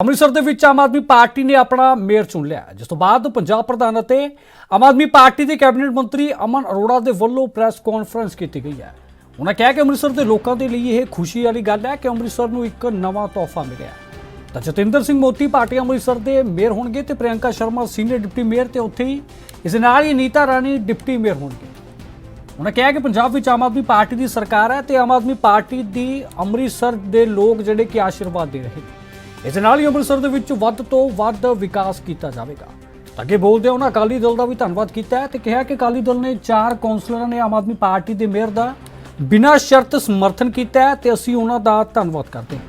ਅੰਮ੍ਰਿਤਸਰ ਦੇ ਵਿੱਚ ਆਮ ਆਦਮੀ ਪਾਰਟੀ ਨੇ ਆਪਣਾ ਮੇਅਰ ਚੁਣ ਲਿਆ। ਜਿਸ ਤੋਂ ਬਾਅਦ ਪੰਜਾਬ ਪ੍ਰਧਾਨ ਅਤੇ ਆਮ ਆਦਮੀ ਪਾਰਟੀ ਦੇ ਕੈਬਨਿਟ ਮੰਤਰੀ ਅਮਨ ਅਰੋੜਾ ਦੇ ਵੱਲੋਂ ਪ੍ਰੈਸ ਕਾਨਫਰੰਸ ਕੀਤੀ ਗਈ ਹੈ। ਉਹਨਾਂ ਕਿਹਾ ਕਿ ਅੰਮ੍ਰਿਤਸਰ ਦੇ ਲੋਕਾਂ ਦੇ ਲਈ ਇਹ ਖੁਸ਼ੀ ਵਾਲੀ ਗੱਲ ਹੈ ਕਿ ਅੰਮ੍ਰਿਤਸਰ ਨੂੰ ਇੱਕ ਨਵਾਂ ਤੋਹਫਾ ਮਿਲਿਆ ਤਾਂ ਜਤਿੰਦਰ ਸਿੰਘ ਮੋਤੀ ਪਾਰਟੀ ਅੰਮ੍ਰਿਤਸਰ ਦੇ ਮੇਅਰ ਹੋਣਗੇ ਤੇ Priyanka Sharma senior deputy mayor ਤੇ ਉੱਥੇ ਹੀ ਇਸ ਦੇ ਨਾਲ ਹੀ ਨੀਤਾ ਰਾਣੀ ਡਿਪਟੀ ਮੇਅਰ ਹੋਣਗੇ। ਉਹਨਾਂ ਕਿਹਾ ਕਿ ਪੰਜਾਬ ਵਿੱਚ ਆਮ ਆਦਮੀ ਪਾਰਟੀ ਦੀ ਸਰਕਾਰ ਹੈ ਤੇ ਆਮ ਆਦਮੀ ਪਾਰਟੀ ਦੀ ਅੰਮ੍ਰਿਤਸਰ ਦੇ ਲੋਕ ਜਿਹੜੇ ਕਿ ਆਸ਼ੀਰਵਾਦ ਦੇ ਰਹੇ ਨੇ। ਇਸ ਦੇ ਨਾਲ ਹੀ ਅੰਮ੍ਰਿਤਸਰ ਦੇ ਵਿੱਚ ਵੱਧ ਤੋਂ ਵੱਧ ਵਿਕਾਸ ਕੀਤਾ ਜਾਵੇਗਾ। ਅੱਗੇ ਬੋਲਦੇ ਉਹਨਾਂ ਅਕਾਲੀ ਦਲ ਦਾ ਵੀ ਧੰਨਵਾਦ ਕੀਤਾ ਹੈ ਤੇ ਕਿਹਾ ਕਿ ਅਕਾਲੀ ਦਲ ਨੇ ਚਾਰ ਕੌਂਸਲਰਾਂ ਨੇ ਆਮ ਆਦਮੀ ਪਾਰਟੀ ਦੇ ਮੇਅਰ ਦਾ ਬਿਨਾਂ ਸ਼ਰਤ ਸਮਰਥਨ ਕੀਤਾ ਹੈ ਤੇ ਅਸੀਂ ਉਹਨਾਂ ਦਾ ਧੰਨਵਾਦ ਕਰਦੇ ਹਾਂ।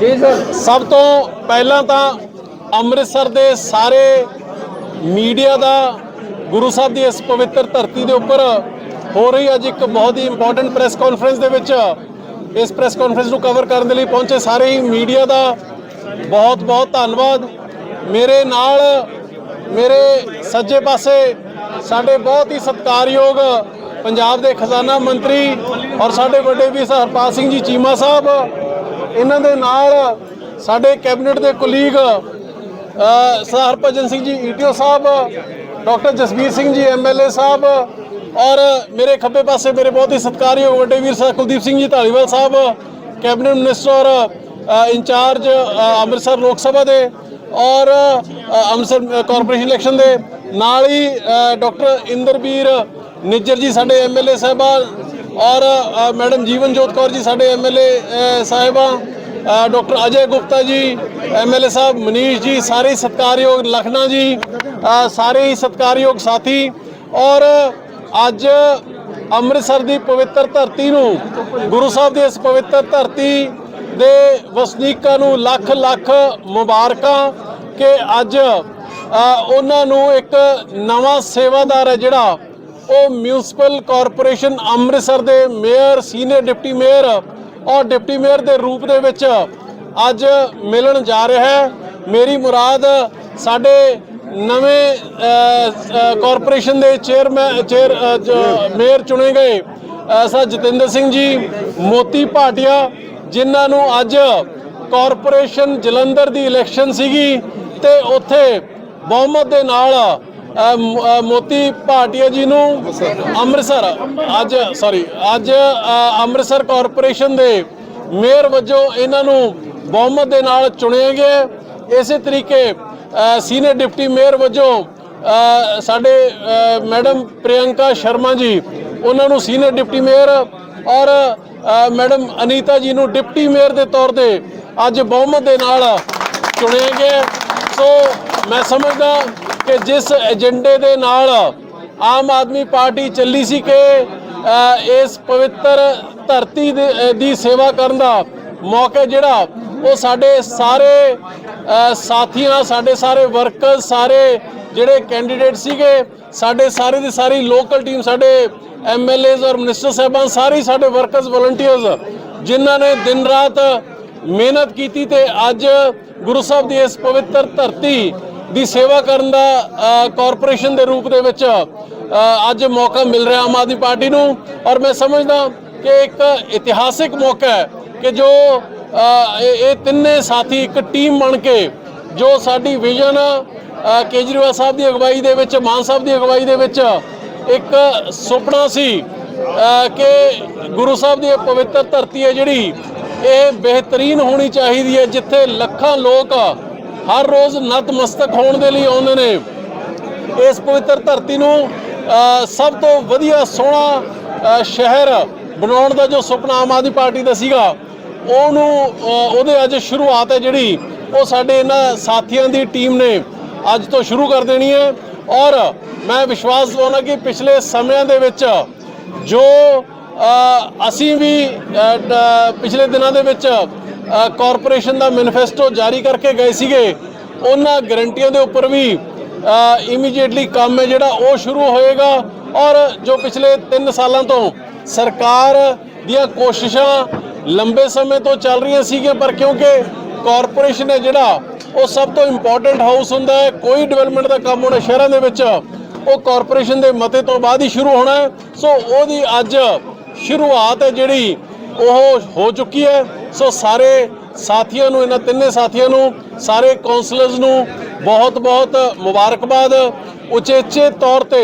ਜੀ ਸਰ ਸਭ ਤੋਂ ਪਹਿਲਾਂ ਤਾਂ ਅੰਮ੍ਰਿਤਸਰ ਦੇ ਸਾਰੇ ਮੀਡੀਆ ਦਾ ਗੁਰੂ ਸਾਹਿਬ ਦੀ ਇਸ ਪਵਿੱਤਰ ਧਰਤੀ ਦੇ ਉੱਪਰ ਹੋ ਰਹੀ ਅੱਜ ਇੱਕ ਬਹੁਤ ਹੀ ਇੰਪੋਰਟੈਂਟ ਪ੍ਰੈਸ ਕਾਨਫਰੰਸ ਦੇ ਵਿੱਚ ਇਸ ਪ੍ਰੈਸ ਕਾਨਫਰੰਸ ਨੂੰ ਕਵਰ ਕਰਨ ਦੇ ਲਈ ਪਹੁੰਚੇ ਸਾਰੇ ਹੀ ਮੀਡੀਆ ਦਾ ਬਹੁਤ ਬਹੁਤ ਧੰਨਵਾਦ। ਮੇਰੇ ਨਾਲ ਮੇਰੇ ਸੱਜੇ ਪਾਸੇ ਸਾਡੇ ਬਹੁਤ ਹੀ ਸਤਿਕਾਰਯੋਗ ਪੰਜਾਬ ਦੇ ਖਜ਼ਾਨਾ ਮੰਤਰੀ ਔਰ ਸਾਡੇ ਵੱਡੇ ਵੀ ਹਰਪਾਲ ਸਿੰਘ ਜੀ ਚੀਮਾ ਸਾਹਿਬ, ਇਹਨਾਂ ਦੇ ਨਾਲ ਸਾਡੇ ਕੈਬਨਿਟ ਦੇ colleague Sardar Bhajan Singh ji ETO Sahib doctor Jasvir Singh ji MLA Sahib ਔਰ ਮੇਰੇ ਖੱਬੇ ਪਾਸੇ ਮੇਰੇ ਬਹੁਤ ਹੀ ਸਤਿਕਾਰਯੋਗ ਵੱਡੇ ਵੀਰ ਸਾਹਿਬ ਕੁਲਦੀਪ ਸਿੰਘ ਜੀ ਧਾਲੀਵਾਲ ਸਾਹਿਬ ਕੈਬਨਿਟ ਮਿਨਿਸਟਰ ਔਰ ਇੰਚਾਰਜ ਅੰਮ੍ਰਿਤਸਰ ਲੋਕ ਸਭਾ ਦੇ ਔਰ ਅੰਮ੍ਰਿਤਸਰ ਕਾਰਪੋਰੇਸ਼ਨ ਇਲੈਕਸ਼ਨ ਦੇ ਨਾਲ ਹੀ ਡਾਕਟਰ ਇੰਦਰਬੀਰ ਨਿੱਜਰ ਜੀ ਸਾਡੇ ਐਮਐਲਏ ਸਾਹਿਬਾਨ ਔਰ ਅ, ਮੈਡਮ ਜੀਵਨਜੋਤ ਕੌਰ ਜੀ ਸਾਡੇ ਐਮਐਲਏ ਸਾਹਿਬਾਂ ਅ, ਡਾਕਟਰ ਅਜੇ ਗੁਪਤਾ ਜੀ ਐਮਐਲਏ ਸਾਹਿਬ, ਮਨੀਸ਼ ਜੀ, ਸਾਰੇ ਹੀ ਸਤਿਕਾਰਯੋਗ ਲਖਨਾ ਜੀ ਸਾਰੇ ਹੀ ਸਤਿਕਾਰਯੋਗ ਸਾਥੀ। ਔਰ ਅੱਜ ਅੰਮ੍ਰਿਤਸਰ ਦੀ ਪਵਿੱਤਰ ਧਰਤੀ ਨੂੰ, ਗੁਰੂ ਸਾਹਿਬ ਦੀ ਇਸ ਪਵਿੱਤਰ ਧਰਤੀ ਦੇ ਵਸਨੀਕਾਂ ਨੂੰ ਲੱਖ ਲੱਖ ਮੁਬਾਰਕਾਂ ਕਿ ਅੱਜ ਉਹਨਾਂ ਨੂੰ ਇੱਕ ਨਵਾਂ ਸੇਵਾਦਾਰ ਹੈ ਜਿਹੜਾ, ਉਹ ਮਿਊਨਿਸਪਲ ਕਾਰਪੋਰੇਸ਼ਨ ਅੰਮ੍ਰਿਤਸਰ ਦੇ ਮੇਅਰ, ਸੀਨੀਅਰ ਡਿਪਟੀ ਮੇਅਰ ਔਰ ਡਿਪਟੀ ਮੇਅਰ ਦੇ ਰੂਪ ਦੇ ਵਿੱਚ ਅੱਜ ਮਿਲਣ ਜਾ ਰਿਹਾ ਹੈ। ਮੇਰੀ ਮੁਰਾਦ ਸਾਡੇ ਨਵੇਂ ਕਾਰਪੋਰੇਸ਼ਨ ਦੇ ਚੇਅਰਮੈਨ ਚੇਅਰ ਮੇਅਰ ਚੁਣੇ ਗਏ ਸਰ ਜਤਿੰਦਰ ਸਿੰਘ ਜੀ, ਮੋਤੀ ਭਾਟੀਆ, ਜਿਨ੍ਹਾਂ ਨੂੰ ਅੱਜ ਕਾਰਪੋਰੇਸ਼ਨ ਜਲੰਧਰ ਦੀ ਇਲੈਕਸ਼ਨ ਸੀਗੀ ਤੇ ਉੱਥੇ ਬਹੁਮਤ ਦੇ ਨਾਲ ਮੋਤੀ ਭਾਟੀਆ ਜੀ ਨੂੰ ਅੰਮ੍ਰਿਤਸਰ, ਅੱਜ ਸੌਰੀ ਅੱਜ ਅੰਮ੍ਰਿਤਸਰ ਕਾਰਪੋਰੇਸ਼ਨ ਦੇ ਮੇਅਰ ਵਜੋਂ ਇਹਨਾਂ ਨੂੰ ਬਹੁਮਤ ਦੇ ਨਾਲ ਚੁਣਿਆ ਗਿਆ ਇਸੇ ਤਰੀਕੇ ਸੀਨੀਅਰ ਡਿਪਟੀ ਮੇਅਰ ਵਜੋਂ ਸਾਡੇ ਮੈਡਮ ਪ੍ਰਿਯੰਕਾ ਸ਼ਰਮਾ ਜੀ, ਉਹਨਾਂ ਨੂੰ ਸੀਨੀਅਰ ਡਿਪਟੀ ਮੇਅਰ ਔਰ ਮੈਡਮ ਅਨੀਤਾ ਜੀ ਨੂੰ ਡਿਪਟੀ ਮੇਅਰ ਦੇ ਤੌਰ ਤੇ ਅੱਜ ਬਹੁਮਤ ਦੇ ਨਾਲ ਚੁਣੇ ਗਏ ਸੋ ਮੈਂ ਸਮਝਦਾ ਕਿ ਜਿਸ ਏਜੰਡੇ ਦੇ ਨਾਲ ਆਮ ਆਦਮੀ ਪਾਰਟੀ ਚੱਲੀ ਸੀ ਕਿ ਇਸ ਪਵਿੱਤਰ ਧਰਤੀ ਦੇ- ਦੀ ਸੇਵਾ ਕਰਨ ਦਾ ਮੌਕਾ ਜਿਹੜਾ, ਉਹ ਸਾਡੇ ਸਾਰੇ ਸਾਥੀਆਂ, ਸਾਡੇ ਸਾਰੇ ਵਰਕਰ ਸਾਰੇ ਜਿਹੜੇ ਕੈਂਡੀਡੇਟ ਸੀਗੇ, ਸਾਡੇ ਸਾਰੇ ਦੀ ਸਾਰੀ ਲੋਕਲ ਟੀਮ ਸਾਡੇ ਐਮਐਲਏਜ਼ ਔਰ ਮਿਨਿਸਟਰ ਸਾਹਿਬਾਨ, ਸਾਰੇ ਸਾਡੇ ਵਰਕਰਸ ਵਲੰਟੀਅਰਸ ਜਿਨ੍ਹਾਂ ਨੇ ਦਿਨ ਰਾਤ ਮਿਹਨਤ ਕੀਤੀ ਤੇ ਅੱਜ ਗੁਰੂ ਸਾਹਿਬ ਦੀ ਇਸ ਪਵਿੱਤਰ ਧਰਤੀ ਦੀ ਸੇਵਾ ਕਰਨ ਦਾ ਕਾਰਪੋਰੇਸ਼ਨ ਦੇ ਰੂਪ ਦੇ ਵਿੱਚ ਅੱਜ ਮੌਕਾ ਮਿਲ ਰਿਹਾ ਆਮ ਆਦਮੀ ਪਾਰਟੀ ਨੂੰ। ਔਰ ਮੈਂ ਸਮਝਦਾ ਕਿ ਇੱਕ ਇਤਿਹਾਸਿਕ ਮੌਕਾ ਹੈ ਕਿ ਜੋ ਇਹ ਤਿੰਨੇ ਸਾਥੀ, ਇੱਕ ਟੀਮ ਬਣ ਕੇ ਜੋ ਸਾਡੀ ਵਿਜ਼ਨ ਕੇਜਰੀਵਾਲ ਸਾਹਿਬ ਦੀ ਅਗਵਾਈ ਦੇ ਵਿੱਚ, ਮਾਨ ਸਾਹਿਬ ਦੀ ਅਗਵਾਈ ਦੇ ਵਿੱਚ ਇੱਕ ਸੁਪਨਾ ਸੀ ਕਿ ਗੁਰੂ ਸਾਹਿਬ ਦੀ ਇਹ ਪਵਿੱਤਰ ਧਰਤੀ ਹੈ ਜਿਹੜੀ, ਇਹ ਬਿਹਤਰੀਨ ਹੋਣੀ ਚਾਹੀਦੀ ਹੈ, ਜਿੱਥੇ ਲੱਖਾਂ ਲੋਕ ਹਰ ਰੋਜ਼ ਨਤਮਸਤਕ ਹੋਣ ਦੇ ਲਈ ਆਉਂਦੇ ਨੇ। ਇਸ ਪਵਿੱਤਰ ਧਰਤੀ ਨੂੰ ਸਭ ਤੋਂ ਵਧੀਆ ਸੋਹਣਾ ਸ਼ਹਿਰ ਬਣਾਉਣ ਦਾ ਜੋ ਸੁਪਨਾ ਆਮ ਆਦਮੀ ਪਾਰਟੀ ਦਾ ਸੀਗਾ, ਉਹਨੂੰ ਉਹਦੇ ਅੱਜ ਸ਼ੁਰੂਆਤ ਹੈ ਜਿਹੜੀ, ਉਹ ਸਾਡੇ ਇਹਨਾਂ ਸਾਥੀਆਂ ਦੀ ਟੀਮ ਨੇ ਅੱਜ ਤੋਂ ਸ਼ੁਰੂ ਕਰ ਦੇਣੀ ਹੈ। ਔਰ ਮੈਂ ਵਿਸ਼ਵਾਸ ਦਿਵਾਉਣਾ ਕਿ ਪਿਛਲੇ ਸਮਿਆਂ ਦੇ ਵਿੱਚ ਜੋ ਅਸੀਂ ਵੀ ਪਿਛਲੇ ਦਿਨਾਂ ਦੇ ਵਿੱਚ ਕਾਰਪੋਰੇਸ਼ਨ ਦਾ ਮੈਨੀਫੈਸਟੋ ਜਾਰੀ ਕਰਕੇ ਗਏ ਸੀਗੇ। ਉਹਨਾਂ ਗਰੰਟੀਆਂ ਦੇ ਉੱਪਰ ਵੀ ਇਮੀਡੀਏਟਲੀ ਕੰਮ ਹੈ ਜਿਹੜਾ, ਉਹ ਸ਼ੁਰੂ ਹੋਏਗਾ। ਔਰ ਜੋ ਪਿਛਲੇ 3 ਸਾਲਾਂ ਤੋਂ ਸਰਕਾਰ ਦੀਆਂ ਕੋਸ਼ਿਸ਼ਾਂ ਲੰਬੇ ਸਮੇਂ ਤੋਂ ਚੱਲ ਰਹੀਆਂ ਸੀਗੀਆਂ, ਪਰ ਕਿਉਂਕਿ ਕਾਰਪੋਰੇਸ਼ਨ ਹੈ ਜਿਹੜਾ, ਉਹ ਸਭ ਤੋਂ ਇੰਪੋਰਟੈਂਟ ਹਾਊਸ ਹੁੰਦਾ ਹੈ। ਕੋਈ ਡਿਵੈਲਪਮੈਂਟ ਦਾ ਕੰਮ ਹੋਣਾ ਸ਼ਹਿਰਾਂ ਦੇ ਵਿੱਚ, ਉਹ ਕਾਰਪੋਰੇਸ਼ਨ ਦੇ ਮਤੇ ਤੋਂ ਬਾਅਦ ਹੀ ਸ਼ੁਰੂ ਹੋਣਾ ਸੋ ਉਹਦੀ ਅੱਜ ਸ਼ੁਰੂਆਤ ਹੈ ਜਿਹੜੀ, ਉਹ ਹੋ ਚੁੱਕੀ ਹੈ। ਸੋ ਸਾਰੇ ਸਾਥੀਆਂ ਨੂੰ, ਇਹਨਾਂ ਤਿੰਨੇ ਸਾਥੀਆਂ ਨੂੰ, ਸਾਰੇ ਕਾਉਂਸਲਰਸ ਨੂੰ ਬਹੁਤ ਬਹੁਤ ਮੁਬਾਰਕਬਾਦ। ਉਚੇਚੇ ਤੌਰ ਤੇ